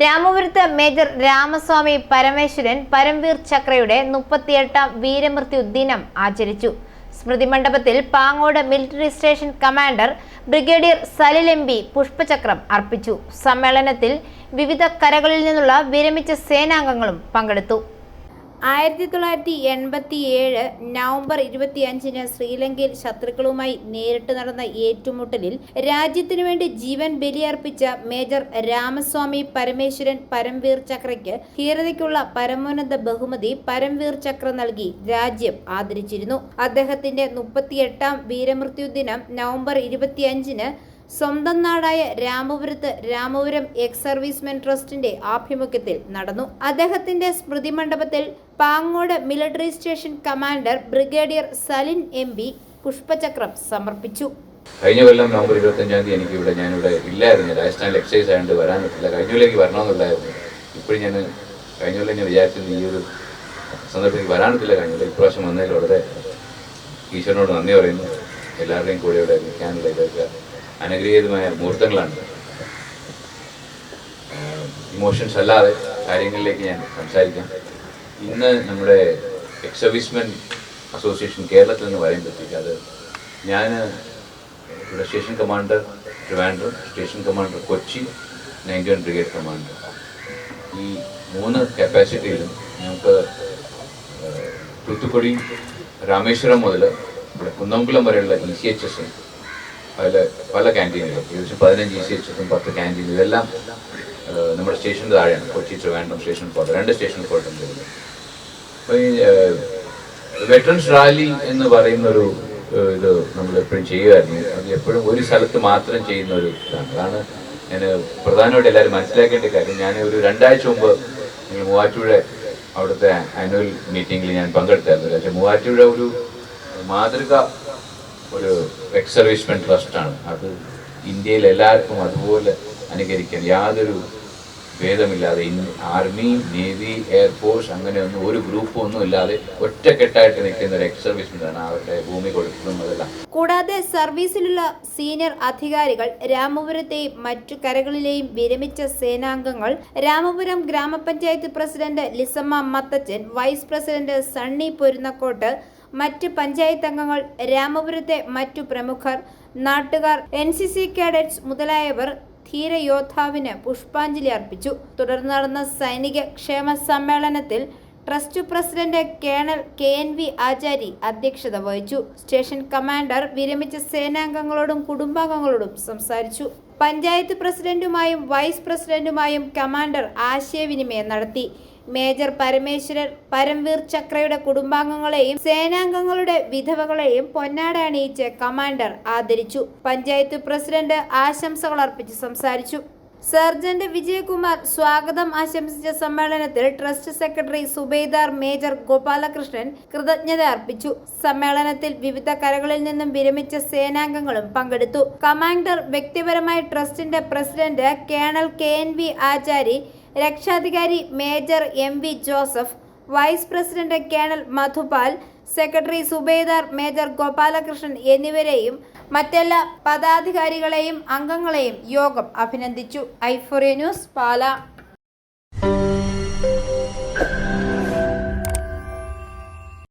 രാമപുരത്ത് major Ramaswamy Parameswaran Paramvir ചക്രയുടെ മുപ്പത്തിയെട്ടാം വീരമൃത്യു ദിനം ആചരിച്ചു. സ്മൃതി മണ്ഡപത്തിൽ Pangode military station commander brigadier Salil M P പുഷ്പചക്രം അർപ്പിച്ചു. സമ്മേളനത്തിൽ വിവിധ കരകളിൽ നിന്നുള്ള വിരമിച്ച സേനാംഗങ്ങളും പങ്കെടുത്തു. ആയിരത്തി തൊള്ളായിരത്തി എൺപത്തി ഏഴ് നവംബർ ഇരുപത്തിയഞ്ചിന് ശ്രീലങ്കയിൽ ശത്രുക്കളുമായി നേരിട്ട് നടന്ന ഏറ്റുമുട്ടലിൽ രാജ്യത്തിനു വേണ്ടി ജീവൻ ബലിയർപ്പിച്ച മേജർ രാമസ്വാമി പരമേശ്വരൻ പരംവീർ ചക്രയ്ക്ക് ധീരതയ്ക്കുള്ള പരമോന്നത ബഹുമതി പരംവീർ ചക്ര നൽകി രാജ്യം ആദരിച്ചിരുന്നു. അദ്ദേഹത്തിന്റെ മുപ്പത്തിയെട്ടാം വീരമൃത്യു ദിനം നവംബർ ഇരുപത്തിയഞ്ചിന് സ്വന്തം നാടായ രാമപുരത്ത് രാമപുരം എക്സ് സർവീസ്മെൻ ട്രസ്റ്റിന്റെ ആഭിമുഖ്യത്തിൽ നടന്നു. അദ്ദേഹത്തിന്റെ സ്മൃതി മണ്ഡപത്തിൽ Pangode military station commander brigadier Salin M P പുഷ്പചക്രം സമർപ്പിച്ചു. കഴിഞ്ഞ കൊല്ലം നവംബർ ഇരുപത്തഞ്ചാം തീയതി എനിക്ക് ഇവിടെ ഞാനിവിടെ ഇല്ലായിരുന്നു. രാജസ്ഥാനിൽ എക്സൈസ് ആയിട്ട് വരാൻ പറ്റില്ല. കഴിഞ്ഞ കൊല്ലേക്ക് വരണമെന്നുണ്ടായിരുന്നു ഇപ്പോഴും ഞാൻ കഴിഞ്ഞ കൊല്ലം ഞാൻ വിചാരിച്ചത് ഈ ഒരു സന്ദർഭത്തിൽ വരാൻ പറ്റില്ല. കഴിഞ്ഞ കൊല്ലം ഇപ്രാവശ്യം വന്നതിൽ വളരെ ഈശ്വരനോട് നന്ദി പറയുന്നു. എല്ലാവരുടെയും കൂടെ ഇവിടെ നിൽക്കാനുള്ള ഇതൊക്കെ അനുഗ്രഹീതമായ മുഹൂർത്തങ്ങളാണ്. ഇമോഷൻസ് അല്ലാതെ കാര്യങ്ങളിലേക്ക് ഞാൻ സംസാരിക്കാം. ഇന്ന് നമ്മുടെ എക്സ് സർവീസ്മെൻ അസോസിയേഷൻ കേരളത്തിൽ നിന്ന് പറയുമ്പോഴത്തേക്ക് അത് ഞാൻ ഇവിടെ station commander Trivandrum station commander Kochi ninety one brigade commander. ഈ മൂന്ന് കപ്പാസിറ്റിയിലും നമുക്ക് തൂത്തുക്കുടി രാമേശ്വരം മുതൽ ഇവിടെ കുന്നംകുളം വരെയുള്ള ഇ സി എച്ച് എസും അതിൽ പല ക്യാന്റീനുകളും ഏകദേശം പതിനഞ്ച് ഇ സി എച്ച് പത്ത് ക്യാന്റീൻ ഇതെല്ലാം നമ്മുടെ സ്റ്റേഷന്റെ താഴെയാണ്. കൊച്ചി ട്രിവാൻഡ്രം സ്റ്റേഷൻ പോലെ രണ്ട് സ്റ്റേഷൻ ഇതിൽ അപ്പോൾ ഈ വെറ്ററൻസ് റാലി എന്ന് പറയുന്ന ഒരു ഇത് നമ്മൾ എപ്പോഴും ചെയ്യുമായിരുന്നു. അത് എപ്പോഴും ഒരു സ്ഥലത്ത് മാത്രം ചെയ്യുന്ന ഒരു ഇതാണ്. അതാണ് ഞാൻ പ്രധാനമായിട്ട് എല്ലാവരും മനസ്സിലാക്കേണ്ട കാര്യം. ഞാൻ ഒരു രണ്ടാഴ്ച മുമ്പ് മൂവാറ്റുപുഴ അവിടുത്തെ ആനുവൽ മീറ്റിങ്ങിൽ ഞാൻ പങ്കെടുത്തായിരുന്നു. പക്ഷേ മൂവാറ്റുപുഴ ഒരു മാതൃക ഒരു എക്സ് സർവീസ്മെൻ ട്രസ്റ്റാണ് അത് ഇന്ത്യയിൽ എല്ലാവർക്കും അതുപോലെ അനുകരിക്കാൻ യാതൊരു ഭേദമില്ലാതെ ആർമി നേവി എയർഫോഴ്സ് അങ്ങനെയൊന്നും ഒരു ഗ്രൂപ്പും ഒന്നും ഇല്ലാതെ ഒറ്റക്കെട്ടായിട്ട് നിൽക്കുന്ന ഒരു എക്സ് ആണ് അവരുടെ ഭൂമി കൊടുക്കുന്നതും അതെല്ലാം. കൂടാതെ സർവീസിലുള്ള സീനിയർ അധികാരികൾ രാമപുരത്തെയും മറ്റു കരകളിലെയും വിരമിച്ച സേനാംഗങ്ങൾ Ramapuram grama panchayat president Lissamma Mathachan vice president Sunny Porunnakottu മറ്റ് പഞ്ചായത്ത് അംഗങ്ങൾ രാമപുരത്തെ മറ്റു പ്രമുഖർ നാട്ടുകാർ എൻ സി സി കേഡറ്റ്സ് മുതലായവർ ധീരയോദ്ധാവിന് പുഷ്പാഞ്ജലി അർപ്പിച്ചു. തുടർന്ന് നടന്ന സൈനിക ക്ഷേമ സമ്മേളനത്തിൽ trust president colonel K N V Achari അധ്യക്ഷത വഹിച്ചു. സ്റ്റേഷൻ കമാൻഡർ വിരമിച്ച സേനാംഗങ്ങളോടും കുടുംബാംഗങ്ങളോടും സംസാരിച്ചു. പഞ്ചായത്ത് പ്രസിഡന്റുമായും വൈസ് പ്രസിഡന്റുമായും കമാൻഡർ ആശയവിനിമയം നടത്തി. മേജർ പരമേശ്വരൻ പരംവീർ ചക്രയുടെ കുടുംബാംഗങ്ങളെയും സേനാംഗങ്ങളുടെ വിധവകളെയും പൊന്നാട അണിയിച്ച് കമാൻഡർ ആദരിച്ചു. പഞ്ചായത്ത് പ്രസിഡന്റ് ആശംസകൾ അർപ്പിച്ച് സംസാരിച്ചു. സർജന്റ് വിജയകുമാർ സ്വാഗതം ആശംസിച്ച സമ്മേളനത്തിൽ trust secretary subedar major Gopalakrishnan കൃതജ്ഞത അർപ്പിച്ചു. സമ്മേളനത്തിൽ വിവിധ കരകളിൽ നിന്നും വിരമിച്ച സേനാംഗങ്ങളും പങ്കെടുത്തു. കമാൻഡർ വ്യക്തിപരമായി ട്രസ്റ്റിന്റെ president colonel K N V Achari രക്ഷാധികാരി major M V Joseph vice president colonel Madhupal secretary subedar major Gopalakrishnan എന്നിവരെയും മറ്റെല്ലാ പദാധികാരികളെയും അംഗങ്ങളെയും യോഗം അഭിനന്ദിച്ചു. ഐഫോറിയ ന്യൂസ് പാല.